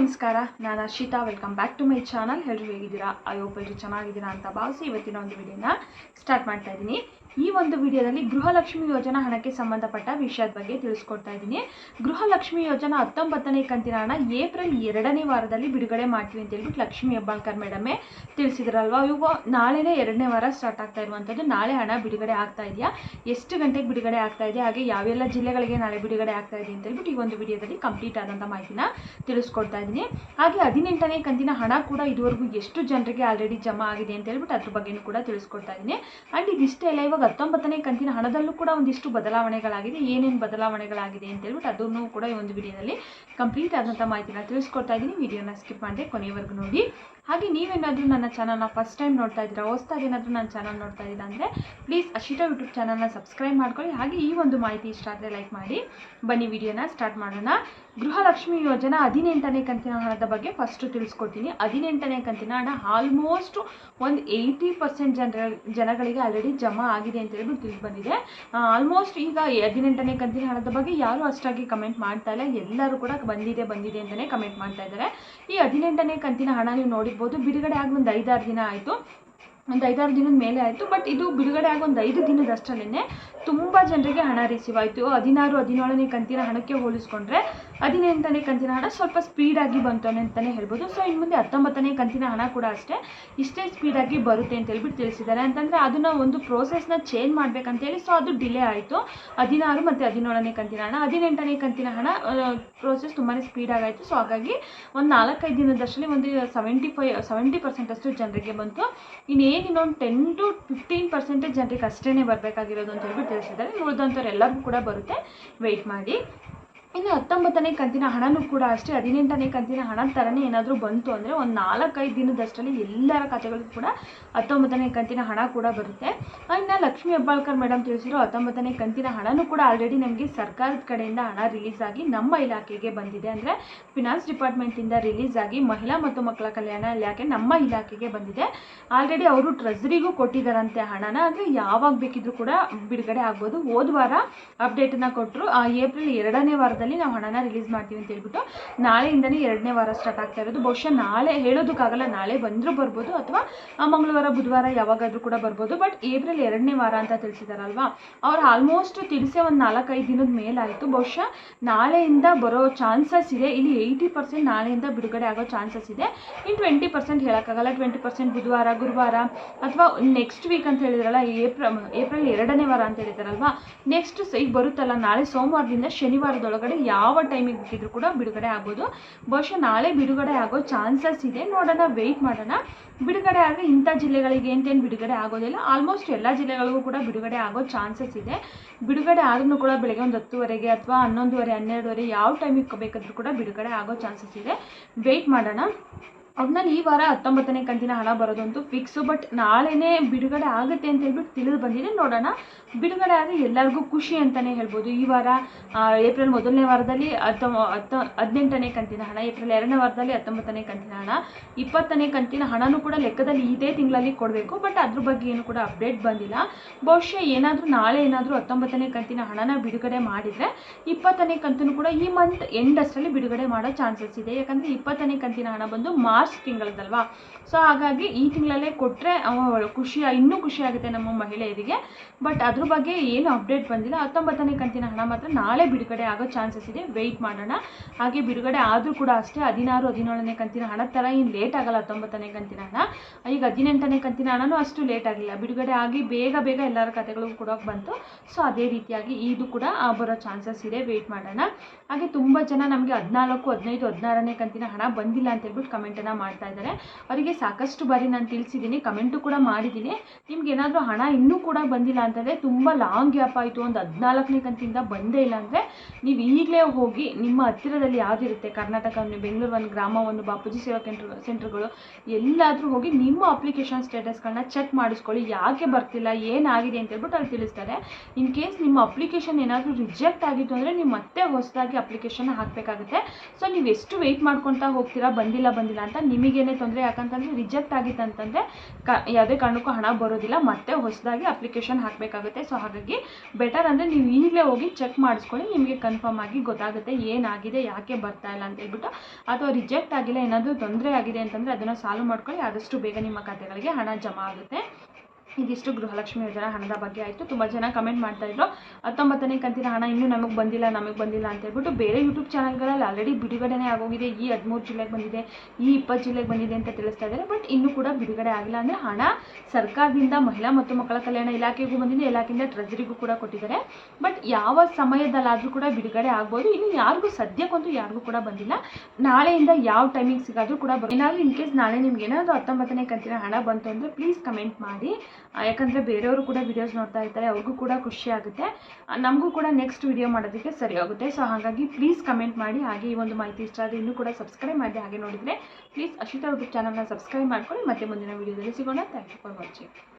ನಮಸ್ಕಾರ, ನಾನು Arshita welcome back to my channel ಎಲ್ಲರೂ ಹೇಗಿದ್ದೀರಾ? ಐ ಹೋಪ್ ಎಲ್ಲರೂ ಚೆನ್ನಾಗಿದ್ದೀರಾ ಅಂತ ಭಾವಿಸಿ ಇವತ್ತಿನ ಒಂದು ವಿಡಿಯೋನ ಸ್ಟಾರ್ಟ್ ಮಾಡ್ತಾ ಇದ್ದೀನಿ. ಈ ಒಂದು ವಿಡಿಯೋದಲ್ಲಿ ಗೃಹಲಕ್ಷ್ಮಿ ಯೋಜನಾ ಹಣಕ್ಕೆ ಸಂಬಂಧಪಟ್ಟ ವಿಷಯದ ಬಗ್ಗೆ ತಿಳಿಸ್ಕೊಡ್ತಾ ಇದ್ದೀನಿ. ಗೃಹಲಕ್ಷ್ಮಿ ಯೋಜನಾ ಹತ್ತೊಂಬತ್ತನೇ ಕಂತಿನ ಹಣ ಏಪ್ರಿಲ್ ಎರಡನೇ ವಾರದಲ್ಲಿ ಬಿಡುಗಡೆ ಮಾಡ್ತೀವಿ ಅಂತ ಹೇಳ್ಬಿಟ್ಟು ಲಕ್ಷ್ಮಿ ಹೆಬ್ಬಾಳ್ಕರ್ ಮೇಡಮೇ ತಿಳಿಸಿದ್ರಲ್ವಾ? ಇವು ನಾಳೆನೇ ಎರಡನೇ ವಾರ ಸ್ಟಾರ್ಟ್ ಆಗ್ತಾ ಇರುವಂಥದ್ದು. ನಾಳೆ ಹಣ ಬಿಡುಗಡೆ ಆಗ್ತಾ ಇದೆಯಾ? ಎಷ್ಟು ಗಂಟೆಗೆ ಬಿಡುಗಡೆ ಆಗ್ತಾ ಇದೆ ಹಾಗೆ ಯಾವೆಲ್ಲ ಜಿಲ್ಲೆಗಳಿಗೆ ನಾಳೆ ಬಿಡುಗಡೆ ಆಗ್ತಾ ಇದೆ ಅಂತ ಹೇಳ್ಬಿಟ್ಟು ಈ ಒಂದು ವಿಡಿಯೋದಲ್ಲಿ ಕಂಪ್ಲೀಟ್ ಆದಂಥ ಮಾಹಿತಿನ ತಿಳಿಸ್ಕೊಡ್ತಾ ಹಾಗೆ ಹದಿನೆಂಟನೇ ಕಂತಿನ ಹಣ ಕೂಡ ಇದುವರೆಗೂ ಎಷ್ಟು ಜನರಿಗೆ ಆಲ್ರೆಡಿ ಜಮಾ ಆಗಿದೆ ಅಂತ ಹೇಳ್ಬಿಟ್ಟು ಅದ್ರ ಬಗ್ಗೆನೂ ಕೂಡ ತಿಳಿಸ್ಕೊಡ್ತಾ ಇದ್ದೀನಿ. ಆ್ಯಂಡ್ ಇದಿಷ್ಟೇ ಅಲ್ಲ, ಇವಾಗ ಹತ್ತೊಂಬತ್ತನೇ ಕಂತಿನ ಹಣದಲ್ಲೂ ಕೂಡ ಒಂದಿಷ್ಟು ಬದಲಾವಣೆಗಳಾಗಿದೆ. ಏನೇನು ಬದಲಾವಣೆಗಳಾಗಿದೆ ಅಂತ ಹೇಳ್ಬಿಟ್ಟು ಅದನ್ನು ಕೂಡ ಈ ಒಂದು ವಿಡಿಯೋದಲ್ಲಿ ಕಂಪ್ಲೀಟ್ ಆದಂಥ ಮಾಹಿತಿನ ತಿಳಿಸ್ಕೊಡ್ತಾ ಇದ್ದೀನಿ. ವಿಡಿಯೋನ ಸ್ಕಿಪ್ ಮಾಡಿದೆ ಕೊನೆಯವರೆಗೂ ನೋಡಿ. ಹಾಗೆ ನೀವೇನಾದರೂ ನನ್ನ ಚಾನಲ್ನ ಫಸ್ಟ್ ಟೈಮ್ ನೋಡ್ತಾ ಇದ್ದೀರಾ, ಹೊಸ್ದಾಗಿ ಏನಾದರೂ ನನ್ನ ಚಾನಲ್ ನೋಡ್ತಾ ಇದ್ದೀರಾ ಅಂದರೆ ಪ್ಲೀಸ್ ಅಶಿತಾ ಯೂಟ್ಯೂಬ್ ಚಾನಲ್ನ ಸಬ್ಸ್ಕ್ರೈಬ್ ಮಾಡ್ಕೊಳ್ಳಿ. ಹಾಗೆ ಈ ಒಂದು ಮಾಹಿತಿ ಇಷ್ಟ ಆದರೆ ಲೈಕ್ ಮಾಡಿ. ಬನ್ನಿ, ವಿಡಿಯೋನ ಸ್ಟಾರ್ಟ್ ಮಾಡೋಣ. ಗೃಹಲಕ್ಷ್ಮಿ ಯೋಜನಾ ಹದಿನೆಂಟನೇ ಕಂತಿನ ಹಣದ ಬಗ್ಗೆ ಫಸ್ಟ್ ತಿಳಿಸ್ಕೊಡ್ತೀನಿ. ಹದಿನೆಂಟನೇ ಕಂತಿನ ಹಣ ಆಲ್ಮೋಸ್ಟ್ ಒಂದು ಏಯ್ಟಿ ಪರ್ಸೆಂಟ್ ಜನರ ಜನಗಳಿಗೆ ಆಲ್ರೆಡಿ ಜಮಾ ಆಗಿದೆ ಅಂತ ಹೇಳ್ಬಿಟ್ಟು ತಿಳಿದು ಬಂದಿದೆ. ಆಲ್ಮೋಸ್ಟ್ ಈಗ ಹದಿನೆಂಟನೇ ಕಂತಿನ ಹಣದ ಬಗ್ಗೆ ಯಾರೂ ಅಷ್ಟಾಗಿ ಕಮೆಂಟ್ ಮಾಡ್ತಾ ಇಲ್ಲ. ಎಲ್ಲರೂ ಕೂಡ ಬಂದಿದೆ ಬಂದಿದೆ ಅಂತಲೇ ಕಮೆಂಟ್ ಮಾಡ್ತಾ ಇದ್ದಾರೆ. ಈ ಹದಿನೆಂಟನೇ ಕಂತಿನ ಹಣ ನೀವು ನೋಡಿರ್ಬೋದು, ಬಿಡುಗಡೆ ಆಗಿ ಒಂದು ಐದಾರು ದಿನ ಆಯಿತು. ಒಂದು ಐದಾರು ದಿನದ ಮೇಲೆ ಆಯಿತು ಬಟ್ ಇದು ಬಿಡುಗಡೆ ಆಗಿ ಒಂದು ಐದು ದಿನದಷ್ಟರಲ್ಲೇ ತುಂಬ ಜನರಿಗೆ ಹಣ ರಿಸೀವ್ ಆಯಿತು. ಹದಿನಾರು, ಹದಿನೇಳನೇ ಕಂತಿನ ಹಣಕ್ಕೆ ಹೋಲಿಸ್ಕೊಂಡ್ರೆ ಹದಿನೆಂಟನೇ ಕಂತಿನ ಹಣ ಸ್ವಲ್ಪ ಸ್ಪೀಡಾಗಿ ಬಂತು ಅಂತಲೇ ಹೇಳ್ಬೋದು. ಸೊ ಇನ್ನು ಮುಂದೆ ಹತ್ತೊಂಬತ್ತನೇ ಕಂತಿನ ಹಣ ಕೂಡ ಅಷ್ಟೇ ಇಷ್ಟೇ ಸ್ಪೀಡಾಗಿ ಬರುತ್ತೆ ಅಂತ ಹೇಳ್ಬಿಟ್ಟು ತಿಳಿಸಿದ್ದಾರೆ. ಅಂತಂದರೆ ಅದನ್ನು ಒಂದು ಪ್ರೋಸೆಸ್ನ ಚೇಂಜ್ ಮಾಡಬೇಕಂತೇಳಿ ಸೊ ಅದು ಡಿಲೇ ಆಯಿತು. ಹದಿನಾರು ಮತ್ತು ಹದಿನೇಳನೇ ಕಂತಿನ ಹಣ, ಹದಿನೆಂಟನೇ ಕಂತಿನ ಹಣ ಪ್ರೋಸೆಸ್ ತುಂಬಾ ಸ್ಪೀಡಾಗಾಯಿತು ಸೊ ಹಾಗಾಗಿ ಒಂದು ನಾಲ್ಕೈದು ದಿನದಷ್ಟರಲ್ಲಿ ಒಂದು ಸೆವೆಂಟಿ ಫೈ ಸೆವೆಂಟಿ ಪರ್ಸೆಂಟ್ ಅಷ್ಟು ಜನರಿಗೆ ಬಂತು. ಇನ್ನೇನು ಇನ್ನೊಂದು ಟೆನ್ ಟು ಫಿಫ್ಟೀನ್ ಪರ್ಸೆಂಟೇಜ್ ಜನರಿಗೆ ಅಷ್ಟೇ ಬರಬೇಕಾಗಿರೋದು ಅಂತ ಹೇಳ್ಬಿಟ್ಟು ತಿಳಿಸಿದ್ದಾರೆ ಉಳಿದಂಥವ್ರು ಎಲ್ಲರಿಗೂ ಕೂಡ ಬರುತ್ತೆ. ವೆಯ್ಟ್ ಮಾಡಿ. ಇನ್ನು ಹತ್ತೊಂಬತ್ತನೇ ಕಂತಿನ ಹಣನೂ ಕೂಡ ಅಷ್ಟೇ, ಹದಿನೆಂಟನೇ ಕಂತಿನ ಹಣ ಥರನೇ ಏನಾದರೂ ಬಂತು ಅಂದರೆ ಒಂದು ನಾಲ್ಕೈದು ದಿನದಷ್ಟರಲ್ಲಿ ಎಲ್ಲರ ಖಾತೆಗಳಿಗೂ ಕೂಡ ಹತ್ತೊಂಬತ್ತನೇ ಕಂತಿನ ಹಣ ಕೂಡ ಬರುತ್ತೆ. ಇನ್ನು ಲಕ್ಷ್ಮೀ ಹೆಬ್ಬಾಳ್ಕರ್ ಮೇಡಮ್ ತಿಳಿಸಿರೋ ಹತ್ತೊಂಬತ್ತನೇ ಕಂತಿನ ಹಣನೂ ಕೂಡ ಆಲ್ರೆಡಿ ನಮಗೆ ಸರ್ಕಾರದ ಕಡೆಯಿಂದ ಹಣ ರಿಲೀಸ್ ಆಗಿ ನಮ್ಮ ಇಲಾಖೆಗೆ ಬಂದಿದೆ. ಅಂದರೆ ಫಿನಾನ್ಸ್ ಡಿಪಾರ್ಟ್ಮೆಂಟಿಂದ ರಿಲೀಸ್ ಆಗಿ ಮಹಿಳಾ ಮತ್ತು ಮಕ್ಕಳ ಕಲ್ಯಾಣ ಇಲಾಖೆ ನಮ್ಮ ಇಲಾಖೆಗೆ ಬಂದಿದೆ. ಆಲ್ರೆಡಿ ಅವರು ಟ್ರೆಸರಿಗೂ ಕೊಟ್ಟಿದ್ದಾರಂತೆ ಹಣನ, ಅಂದರೆ ಯಾವಾಗ ಬೇಕಿದ್ರೂ ಕೂಡ ಬಿಡುಗಡೆ ಆಗ್ಬೋದು. ಹೋದ್ವಾರ ಅಪ್ಡೇಟನ್ನು ಕೊಟ್ಟರು ಏಪ್ರಿಲ್ ಎರಡನೇ ವಾರದಲ್ಲಿ ನಾವು ಹಣನ ರಿಲೀಸ್ ಮಾಡ್ತೀವಿ ಅಂತ ಹೇಳ್ಬಿಟ್ಟು ನಾಳೆಯಿಂದನೇ ಎರಡನೇ ವಾರ ಸ್ಟಾರ್ಟ್ ಆಗ್ತಾ ಇರೋದು. ಬಹುಶಃ ನಾಳೆ ಹೇಳೋದಕ್ಕಾಗಲ್ಲ, ನಾಳೆ ಬಂದರೂ ಬರ್ಬೋದು ಅಥವಾ ಮಂಗಳವಾರ, ಬುಧವಾರ ಯಾವಾಗಾದರೂ ಕೂಡ ಬರ್ಬೋದು. ಬಟ್ ಏಪ್ರಿಲ್ ಎರಡನೇ ವಾರ ಅಂತ ತಿಳಿಸಿದಾರಲ್ವಾ? ಅವ್ರು ಆಲ್ಮೋಸ್ಟ್ ತಿಳಿಸೇ ಒಂದು ನಾಲ್ಕೈದು ದಿನದ ಮೇಲಾಯಿತು. ಬಹುಶಃ ನಾಳೆಯಿಂದ ಬರೋ ಚಾನ್ಸಸ್ ಇದೆ. ಇಲ್ಲಿ ಏಯ್ಟಿ ಪರ್ಸೆಂಟ್ ನಾಳೆಯಿಂದ ಬಿಡುಗಡೆ ಆಗೋ ಚಾನ್ಸಸ್ ಇದೆ. ಇನ್ನು ಟ್ವೆಂಟಿ ಪರ್ಸೆಂಟ್ ಹೇಳೋಕ್ಕಾಗಲ್ಲ. ಟ್ವೆಂಟಿ ಪರ್ಸೆಂಟ್ ಬುಧವಾರ, ಗುರುವಾರ ಅಥವಾ ನೆಕ್ಸ್ಟ್ ವೀಕ್ ಅಂತ ಹೇಳಿದ್ರಲ್ಲ ಏಪ್ರಿಲ್ ಏಪ್ರಿಲ್ ಎರಡನೇ ವಾರ ಅಂತ ಹೇಳಿದಾರಲ್ವಾ ನೆಕ್ಸ್ಟ್ ಈಗ ಬರುತ್ತಲ್ಲ, ನಾಳೆ ಸೋಮವಾರದಿಂದ ಶನಿವಾರದೊಳಗಡೆ ಯಾವ ಟೈಮಿಗೆ ಬೇಕಿದ್ರು ಕೂಡ ಬಿಡುಗಡೆ ಆಗ್ಬೋದು. ಬಹುಶಃ ನಾಳೆ ಬಿಡುಗಡೆ ಆಗೋ ಚಾನ್ಸಸ್ ಇದೆ. ನೋಡೋಣ ವೆಯ್ಟ್ ಮಾಡೋಣ. ಬಿಡುಗಡೆ ಆದರೆ ಇಂಥ ಜಿಲ್ಲೆಗಳಿಗೆ ಅಂತೇನು ಬಿಡುಗಡೆ ಆಗೋದಿಲ್ಲ. ಆಲ್ಮೋಸ್ಟ್ ಎಲ್ಲ ಜಿಲ್ಲೆಗಳಿಗೂ ಕೂಡ ಬಿಡುಗಡೆ ಆಗೋ ಚಾನ್ಸಸ್ ಇದೆ. ಬಿಡುಗಡೆ ಆದ್ರೂ ಕೂಡ ಬೆಳಗ್ಗೆ ಒಂದು ಹತ್ತುವರೆಗೆ ಅಥವಾ ಹನ್ನೊಂದುವರೆ, ಹನ್ನೆರಡುವರೆ ಯಾವ ಟೈಮಿಗೆ ಬೇಕಾದ್ರೂ ಕೂಡ ಬಿಡುಗಡೆ ಆಗೋ ಚಾನ್ಸಸ್ ಇದೆ. ವೆಯ್ಟ್ ಮಾಡೋಣ. ಒಟ್ನಲ್ಲಿ ಈ ವಾರ ಹತ್ತೊಂಬತ್ತನೇ ಕಂತಿನ ಹಣ ಬರೋದಂತೂ ಫಿಕ್ಸು ಬಟ್ ನಾಳೆನೇ ಬಿಡುಗಡೆ ಆಗುತ್ತೆ ಅಂತ ಹೇಳ್ಬಿಟ್ಟು ತಿಳಿದು ಬಂದಿದೆ. ನೋಡೋಣ. ಬಿಡುಗಡೆ ಆದರೆ ಎಲ್ಲರಿಗೂ ಖುಷಿ ಅಂತಲೇ ಹೇಳ್ಬೋದು. ಈ ವಾರ ಏಪ್ರಿಲ್ ಮೊದಲನೇ ವಾರದಲ್ಲಿ ಹತ್ತೊಂಬ ಹತ್ತ, ಹದಿನೆಂಟನೇ ಕಂತಿನ ಹಣ, ಏಪ್ರಿಲ್ ಎರಡನೇ ವಾರದಲ್ಲಿ ಹತ್ತೊಂಬತ್ತನೇ ಕಂತಿನ ಹಣ, ಇಪ್ಪತ್ತನೇ ಕಂತಿನ ಹಣನೂ ಕೂಡ ಲೆಕ್ಕದಲ್ಲಿ ಇದೇ ತಿಂಗಳಲ್ಲಿ ಕೊಡಬೇಕು ಬಟ್ ಅದ್ರ ಬಗ್ಗೆ ಏನು ಕೂಡ ಅಪ್ಡೇಟ್ ಬಂದಿಲ್ಲ. ಬಹುಶಃ ಏನಾದರೂ ನಾಳೆ ಏನಾದರೂ ಹತ್ತೊಂಬತ್ತನೇ ಕಂತಿನ ಹಣನ ಬಿಡುಗಡೆ ಮಾಡಿದರೆ ಇಪ್ಪತ್ತನೇ ಕಂತೂ ಕೂಡ ಈ ಮಂತ್ ಎಂಡ್ ಅಷ್ಟರಲ್ಲಿ ಬಿಡುಗಡೆ ಮಾಡೋ ಚಾನ್ಸಸ್ ಇದೆ. ಯಾಕಂದರೆ ಇಪ್ಪತ್ತನೇ ಕಂತಿನ ಹಣ ಬಂದು ಮಾರ್ಚ್ ತಿಂಗಳದಲ್ವಾ? ಸೊ ಹಾಗಾಗಿ ಈ ತಿಂಗಳಲ್ಲೇ ಕೊಟ್ಟರೆ ಖುಷಿ, ಇನ್ನೂ ಖುಷಿ ಆಗುತ್ತೆ ನಮ್ಮ ಮಹಿಳೆಯರಿಗೆ ಬಟ್ ಅದ್ರ ಬಗ್ಗೆ ಏನು ಅಪ್ಡೇಟ್ ಬಂದಿಲ್ಲ. ಹತ್ತೊಂಬತ್ತನೇ ಕಂತಿನ ಹಣ ಮಾತ್ರ ನಾಳೆ ಬಿಡುಗಡೆ ಆಗೋ ಚಾನ್ಸಸ್ ಇದೆ. ವೆಯ್ಟ್ ಮಾಡೋಣ. ಹಾಗೆ ಬಿಡುಗಡೆ ಆದರೂ ಕೂಡ ಅಷ್ಟೇ ಹದಿನಾರು, ಹದಿನೇಳನೇ ಕಂತಿನ ಹಣ ಥರ ಏನು ಲೇಟ್ ಆಗಲ್ಲ ಹತ್ತೊಂಬತ್ತನೇ ಕಂತಿನ ಹಣ. ಈಗ ಹದಿನೆಂಟನೇ ಕಂತಿನ ಹಣನೂ ಅಷ್ಟು ಲೇಟ್ ಆಗಿಲ್ಲ. ಬಿಡುಗಡೆ ಆಗಿ ಬೇಗ ಬೇಗ ಎಲ್ಲರ ಕತೆಗಳಿಗೂ ಕೂಡ ಬಂತು. ಸೊ ಅದೇ ರೀತಿಯಾಗಿ ಇದು ಕೂಡ ಬರೋ ಚಾನ್ಸಸ್ ಇದೆ. ವೆಯ್ಟ್ ಮಾಡೋಣ. ಹಾಗೆ ತುಂಬ ಜನ ನಮಗೆ ಹದಿನಾಲ್ಕು, ಹದಿನೈದು, ಹದಿನಾರನೇ ಕಂತಿನ ಹಣ ಬಂದಿಲ್ಲ ಅಂತ ಹೇಳ್ಬಿಟ್ಟು ಕಮೆಂಟನ್ನು ಮಾಡ್ತಾ ಇದ್ದಾರೆ. ಅವರಿಗೆ ಸಾಕಷ್ಟು ಬಾರಿ ನಾನು ತಿಳಿಸಿದ್ದೀನಿ, ಕಮೆಂಟು ಕೂಡ ಮಾಡಿದ್ದೀನಿ. ನಿಮ್ಗೆ ಏನಾದರೂ ಹಣ ಇನ್ನೂ ಕೂಡ ಬಂದಿಲ್ಲ ಅಂತಂದರೆ ತುಂಬ ಲಾಂಗ್ ಗ್ಯಾಪ್ ಆಯಿತು, ಒಂದು ಹದಿನಾಲ್ಕನೇ ಕಂತಿಂದ ಬಂದೇ ಇಲ್ಲ ಅಂದರೆ ನೀವು ಈಗಲೇ ಹೋಗಿ ನಿಮ್ಮ ಹತ್ತಿರದಲ್ಲಿ ಯಾವುದಿರುತ್ತೆ? ಕರ್ನಾಟಕ ಬೆಂಗಳೂರು ಒಂದು, ಗ್ರಾಮ ಒಂದು, ಬಾಪೂಜಿ ಸೇವಾ ಕೇಂದ್ರ ಸೆಂಟರ್ಗಳು, ಎಲ್ಲಾದರೂ ಹೋಗಿ ನಿಮ್ಮ ಅಪ್ಲಿಕೇಶನ್ ಸ್ಟೇಟಸ್ಗಳನ್ನ ಚೆಕ್ ಮಾಡಿಸ್ಕೊಳ್ಳಿ. ಯಾಕೆ ಬರ್ತಿಲ್ಲ ಏನಾಗಿದೆ ಅಂತ ಹೇಳ್ಬಿಟ್ಟು ಅಲ್ಲಿ ತಿಳಿಸ್ತಾರೆ. ಇನ್ ಕೇಸ್ ನಿಮ್ಮ ಅಪ್ಲಿಕೇಶನ್ ಏನಾದರೂ ರಿಜೆಕ್ಟ್ ಆಗಿತ್ತು ಅಂದರೆ ನೀವು ಮತ್ತೆ ಹೊಸದಾಗಿ ಅಪ್ಲಿಕೇಶನ್ ಹಾಕಬೇಕಾಗುತ್ತೆ. ಸೊ ನೀವು ಎಷ್ಟು ವೆಯ್ಟ್ ಮಾಡ್ಕೊತಾ ಹೋಗ್ತೀರಾ, ಬಂದಿಲ್ಲ ಬಂದಿಲ್ಲ ಅಂತ ನಿಮಗೇನೇ ತೊಂದರೆ ಯಾಕಂತಂದರೆ ರಿಜೆಕ್ಟ್ ಆಗಿತ್ತು ಅಂತಂದರೆ ಕ ಯಾವುದೇ ಕಾರಣಕ್ಕೂ ಹಣ ಬರೋದಿಲ್ಲ. ಮತ್ತೆ ಹೊಸದಾಗಿ ಅಪ್ಲಿಕೇಶನ್ ಹಾಕಬೇಕಾಗುತ್ತೆ. ಸೊ ಹಾಗಾಗಿ ಬೆಟರ್ ಅಂದರೆ ನೀವು ಈಗಲೇ ಹೋಗಿ ಚೆಕ್ ಮಾಡಿಸ್ಕೊಳ್ಳಿ. ನಿಮಗೆ ಕನ್ಫರ್ಮ್ ಆಗಿ ಗೊತ್ತಾಗುತ್ತೆ ಏನಾಗಿದೆ, ಯಾಕೆ ಬರ್ತಾ ಇಲ್ಲ ಅಂತ ಹೇಳ್ಬಿಟ್ಟು. ಅಥವಾ ರಿಜೆಕ್ಟ್ ಆಗಿಲ್ಲ, ಏನಾದರೂ ತೊಂದರೆ ಆಗಿದೆ ಅಂತಂದರೆ ಅದನ್ನು ಸಾಲ್ವ್ ಮಾಡ್ಕೊಳ್ಳಿ. ಆದಷ್ಟು ಬೇಗ ನಿಮ್ಮ ಖಾತೆಗಳಿಗೆ ಹಣ ಜಮಾ ಆಗುತ್ತೆ. ಇದಿಷ್ಟು ಗೃಹಲಕ್ಷ್ಮಿ ಯೋಜನಾ ಹಣದ ಬಗ್ಗೆ ಆಯಿತು. ತುಂಬ ಜನ ಕಮೆಂಟ್ ಮಾಡ್ತಾ ಇದ್ರು. ಹತ್ತೊಂಬತ್ತನೇ ಕಂತಿನ ಹಣ ಇನ್ನೂ ನಮಗೆ ಬಂದಿಲ್ಲ ನಮಗೆ ಬಂದಿಲ್ಲ ಅಂತ ಹೇಳ್ಬಿಟ್ಟು ಬೇರೆ ಯೂಟ್ಯೂಬ್ ಚಾನಲ್ಗಳಲ್ಲಿ ಆಲ್ರೆಡಿ ಬಿಡುಗಡೆನೇ ಆಗೋಗಿದೆ. ಈ ಹದಿಮೂರು ಜಿಲ್ಲೆಗೆ ಬಂದಿದೆ, ಈ ಇಪ್ಪತ್ತು ಜಿಲ್ಲೆಗೆ ಬಂದಿದೆ ಅಂತ ತಿಳಿಸ್ತಾ ಇದ್ದಾರೆ. ಬಟ್ ಇನ್ನೂ ಕೂಡ ಬಿಡುಗಡೆ ಆಗಿಲ್ಲ ಅಂದರೆ ಹಣ ಸರ್ಕಾರದಿಂದ ಮಹಿಳಾ ಮತ್ತು ಮಕ್ಕಳ ಕಲ್ಯಾಣ ಇಲಾಖೆಗೂ ಬಂದಿದೆ, ಇಲಾಖೆಯಿಂದ ಟ್ರೆಜರಿಗೂ ಕೂಡ ಕೊಟ್ಟಿದ್ದಾರೆ. ಬಟ್ ಯಾವ ಸಮಯದಲ್ಲಾದರೂ ಕೂಡ ಬಿಡುಗಡೆ ಆಗ್ಬೋದು. ಇನ್ನು ಯಾರಿಗೂ ಸದ್ಯಕ್ಕಂತೂ ಯಾರಿಗೂ ಕೂಡ ಬಂದಿಲ್ಲ. ನಾಳೆಯಿಂದ ಯಾವ ಟೈಮಿಂಗ್ ಸಿಗಾದರೂ ಕೂಡ ಏನಾದರೂ ಇನ್ ಕೇಸ್ ನಾಳೆ ನಿಮ್ಗೆ ಏನಾದರೂ ಹತ್ತೊಂಬತ್ತನೇ ಕಂತಿನ ಹಣ ಬಂತು ಅಂದರೆ ಪ್ಲೀಸ್ ಕಮೆಂಟ್ ಮಾಡಿ. ಯಾಕಂದರೆ ಬೇರೆಯವರು ಕೂಡ ವಿಡಿಯೋಸ್ ನೋಡ್ತಾ ಇರ್ತಾರೆ, ಅವ್ರಿಗೂ ಕೂಡ ಖುಷಿ ಆಗುತ್ತೆ. ನಮಗೂ ಕೂಡ ನೆಕ್ಸ್ಟ್ ವಿಡಿಯೋ ಮಾಡೋದಕ್ಕೆ ಸರಿ ಹೋಗುತ್ತೆ ಸೊ ಹಾಗಾಗಿ ಪ್ಲೀಸ್ ಕಮೆಂಟ್ ಮಾಡಿ, ಹಾಗೆ ಈ ಒಂದು ಮಾಹಿತಿ ಇಷ್ಟ ಆದರೆ ಇನ್ನೂ ಕೂಡ ಸಬ್ಸ್ಕ್ರೈಬ್ ಮಾಡಿ, ಹಾಗೆ ನೋಡಿದರೆ ಪ್ಲೀಸ್ ಅಶ್ವಿತಾ ಯೂಟ್ಯೂಬ್ ಚಾನಲ್ನ ಸಬ್ಸ್ಕ್ರೈಬ್ ಮಾಡ್ಕೊಳ್ಳಿ. ಮತ್ತೆ ಮುಂದಿನ ವಿಡಿಯೋದಲ್ಲಿ ಸಿಗೋಣ. Thank you for watching